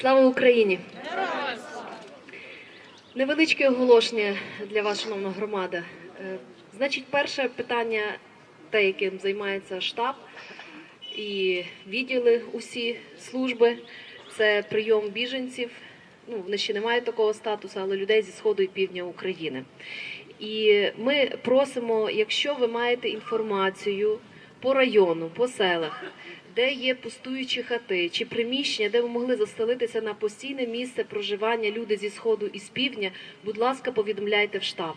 Слава Україні! Невеличке оголошення для вас, шановна громада. Е, Значить, перше питання, те, яким займається штаб і відділи усі служби, це прийом біженців. Ну, вони ще не мають такого статусу, але людей зі сходу і півдня України. І ми просимо, якщо ви маєте інформацію по району, по селах, де є пустуючі хати чи приміщення, де ви могли заселитися на постійне місце проживання люди зі сходу і з півдня, будь ласка, повідомляйте в штаб.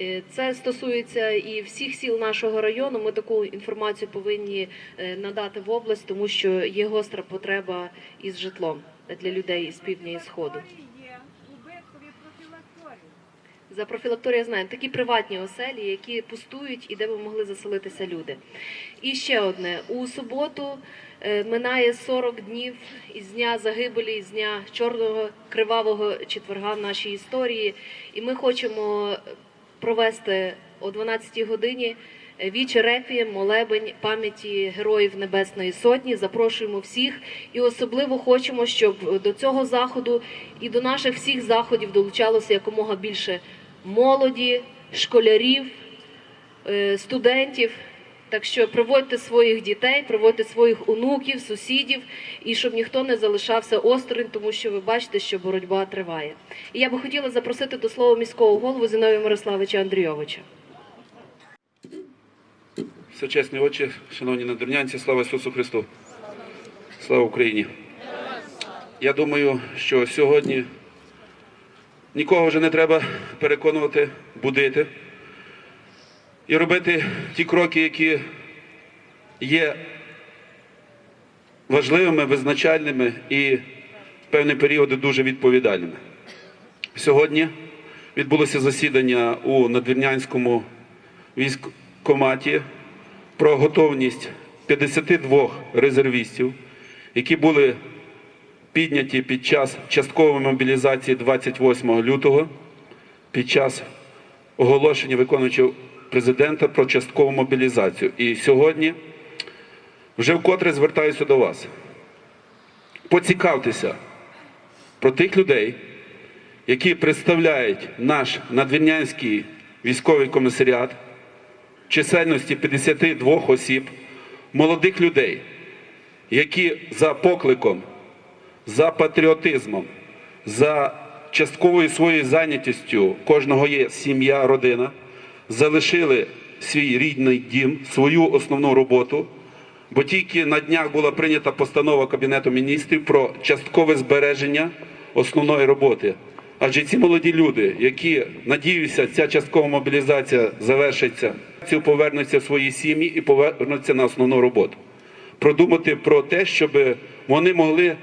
Е, Це стосується і всіх сіл нашого району. Ми таку інформацію повинні е, надати в область, тому що є гостра потреба із житлом для людей із півдня і сходу. За профілакторію я знаю такі приватні оселі, які пустують і де би могли заселитися люди. І ще одне: у суботу е, минає 40 днів із дня загибелі, з дня чорного кривавого четверга в нашій історії. І ми хочемо провести о 12 годині. Віче реквієм, молебень пам'яті героїв Небесної Сотні. Запрошуємо всіх і особливо хочемо, щоб до цього заходу і до наших всіх заходів долучалося якомога більше молоді, школярів, е, студентів. Так що приводьте своїх дітей, приводьте своїх онуків, сусідів, і щоб ніхто не залишався осторонь, тому що ви бачите, що боротьба триває. І я би хотіла запросити до слова міського голову Зіновія Мирославича Андрійовича. Всечесні очі, шановні надвірнянці, слава Ісусу Христу! Слава Україні! Я думаю, що сьогодні нікого вже не треба переконувати, будити і робити ті кроки, які є важливими, визначальними і в певні періоди дуже відповідальними. Сьогодні відбулося засідання у надвірнянському військкоматі про готовність 52 резервістів, які були підняті під час часткової мобілізації 28 лютого, під час оголошення виконуючого президента про часткову мобілізацію. І сьогодні вже вкотре звертаюся до вас. Поцікавтеся про тих людей, які представляють наш надвірнянський військовий комісаріат чисельності 52 осіб, молодих людей, які за покликом, за патріотизмом, за частковою своєю зайнятістю, кожного є сім'я, родина, залишили свій рідний дім, свою основну роботу. Бо тільки на днях була прийнята постанова Кабінету міністрів про часткове збереження основної роботи. Адже ці молоді люди, які надіюся, ця часткова мобілізація завершиться, ці повернуться в свої сім'ї і повернуться на основну роботу. Продумати про те, щоб вони могли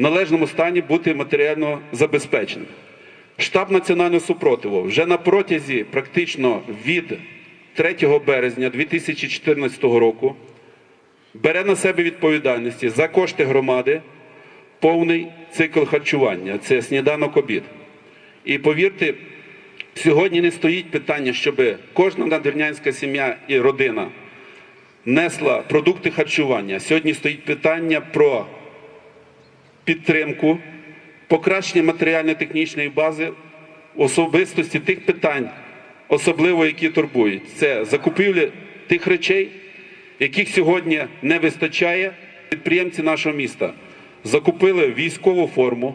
належному стані бути матеріально забезпеченими. Штаб національного супротиву вже на протязі практично від 3 березня 2014 року бере на себе відповідальності за кошти громади повний цикл харчування. Це сніданок обід. І повірте, сьогодні не стоїть питання, щоб кожна надвірнянська сім'я і родина несла продукти харчування. Сьогодні стоїть питання про підтримку, покращення матеріально-технічної бази, особистості тих питань, особливо які турбують. Це закупівля тих речей, яких сьогодні не вистачає. Підприємці нашого міста закупили військову форму,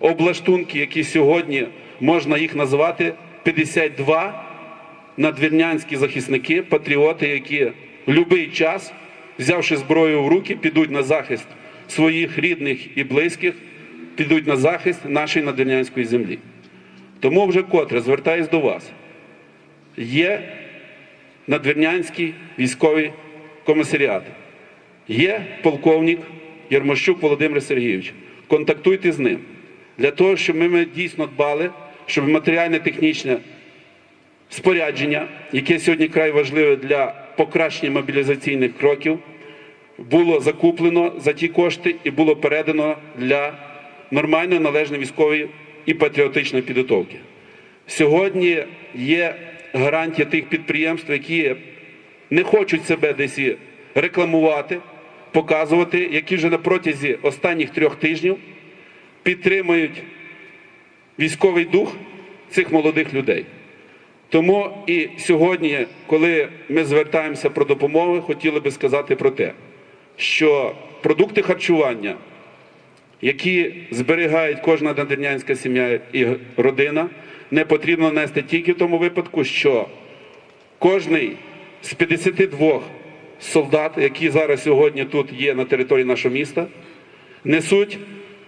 облаштунки, які сьогодні можна їх назвати 52 надвірнянські захисники, патріоти, які в будь-який час, взявши зброю в руки, підуть на захист своїх рідних і близьких, підуть на захист нашої надвірнянської землі. Тому вже котре звертаюсь до вас. Є надвірнянський військовий комісаріат. Є полковник Єрмощук Володимир Сергійович. Контактуйте з ним для того, щоб ми, дійсно дбали, щоб матеріальне технічне спорядження, яке сьогодні край важливе для покращення мобілізаційних кроків, було закуплено за ті кошти і було передано для нормальної належної військової і патріотичної підготовки. Сьогодні є гарантія тих підприємств, які не хочуть себе десь рекламувати, показувати, які вже на протязі останніх трьох тижнів підтримують військовий дух цих молодих людей. Тому і сьогодні, коли ми звертаємося про допомогу, хотіли би сказати про те, що продукти харчування, які зберігають кожна надвірнянська сім'я і родина, не потрібно нести тільки в тому випадку, що кожний з 52 солдат, які зараз сьогодні тут є на території нашого міста, несуть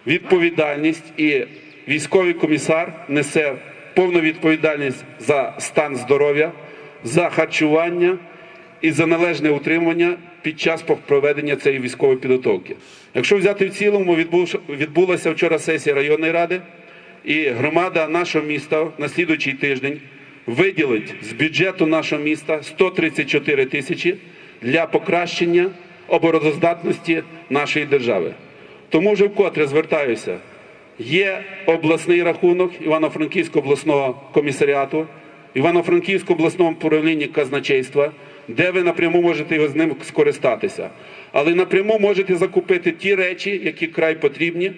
відповідальність, і військовий комісар несе повну відповідальність за стан здоров'я, за харчування і за належне утримання під час проведення цієї військової підготовки. Якщо взяти в цілому, відбулася вчора сесія районної ради, і громада нашого міста на слідуючий тиждень виділить з бюджету нашого міста 134 тисячі для покращення обороноздатності нашої держави. Тому вже вкотре звертаюся. Є обласний рахунок Івано-Франківського обласного комісаріату, Івано-Франківського обласного управління казначейства, де ви напряму можете його з ним скористатися. Але напряму можете закупити ті речі, які край потрібні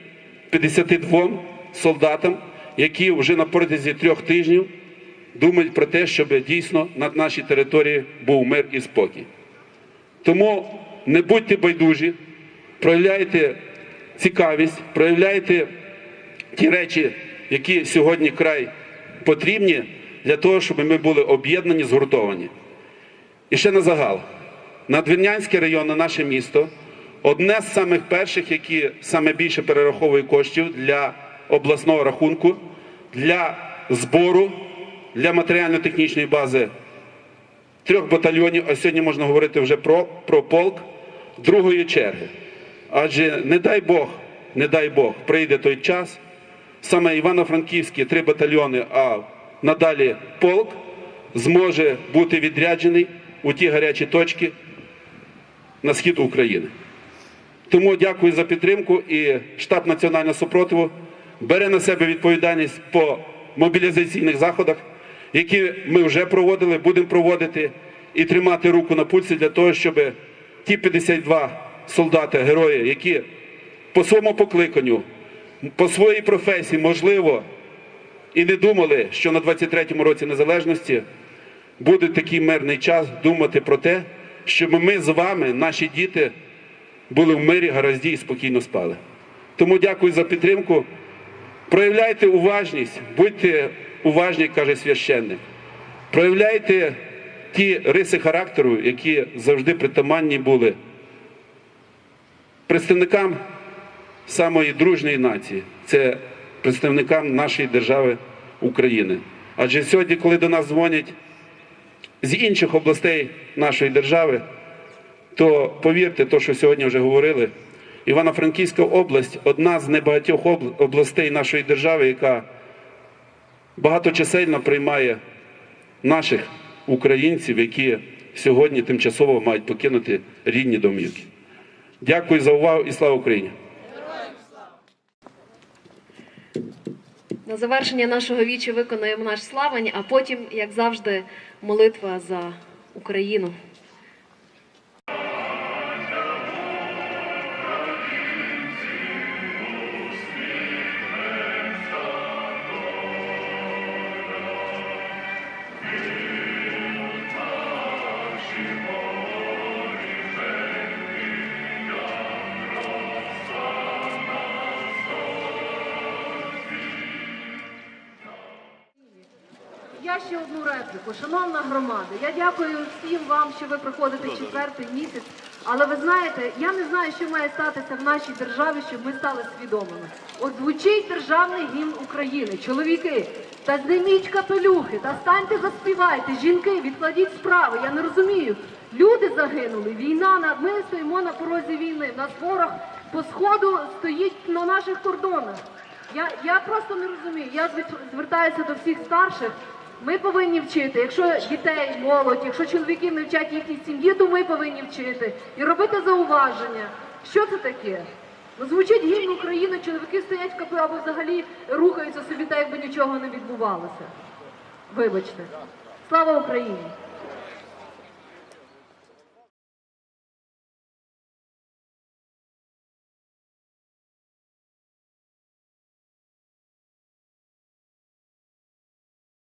52 солдатам, які вже на протязі трьох тижнів думають про те, щоб дійсно на нашій території був мир і спокій. Тому не будьте байдужі, проявляйте цікавість, проявляйте ті речі, які сьогодні край потрібні для того, щоб ми були об'єднані, згуртовані. І ще на загал. Надвірнянський район, на наше місто, одне з самих перших, які саме більше перераховує коштів для обласного рахунку, для збору, для матеріально-технічної бази трьох батальйонів, а сьогодні можна говорити вже про, про полк другої черги. Адже не дай Бог, не дай Бог, прийде той час, саме Івано-Франківські три батальйони, а надалі полк зможе бути відряджений у ті гарячі точки на схід України. Тому дякую за підтримку і штаб національного супротиву бере на себе відповідальність по мобілізаційних заходах, які ми вже проводили, будемо проводити і тримати руку на пульсі для того, щоб ті 52 солдати, герої, які по своєму покликанню, по своїй професії, можливо, і не думали, що на 23-му році незалежності буде такий мирний час думати про те, щоб ми з вами, наші діти, були в мирі, гаразді і спокійно спали. Тому дякую за підтримку. Проявляйте уважність, будьте уважні, каже священник. Проявляйте ті риси характеру, які завжди притаманні були представникам самої дружньої нації, це представникам нашої держави України. Адже сьогодні, коли до нас дзвонять з інших областей нашої держави, то повірте, то, що сьогодні вже говорили, Івано-Франківська область одна з небагатьох областей нашої держави, яка багаточисельно приймає наших українців, які сьогодні тимчасово мають покинути рідні домівки. Дякую за увагу і слава Україні! На завершення нашого вічі виконуємо наш славень, а потім, як завжди, молитва за Україну. Ще одну репліку. Шановна громада, я дякую всім вам, що ви приходите четвертий місяць. Але ви знаєте, я не знаю, що має статися в нашій державі, щоб ми стали свідомими. От звучить державний гімн України. Чоловіки, та зніміть капелюхи, та станьте заспівайте, жінки, відкладіть справи. Я не розумію. Люди загинули, війна на ми стоїмо на порозі війни. У нас ворог по сходу стоїть на наших кордонах. Я, я просто не розумію. Я звертаюся до всіх старших. Ми повинні вчити. Якщо дітей, молодь, якщо чоловіки не вчать їхні сім'ї, то ми повинні вчити і робити зауваження. Що це таке? Ну, звучить гімн України, чоловіки стоять в капи або взагалі рухаються собі так, якби нічого не відбувалося. Вибачте. Слава Україні!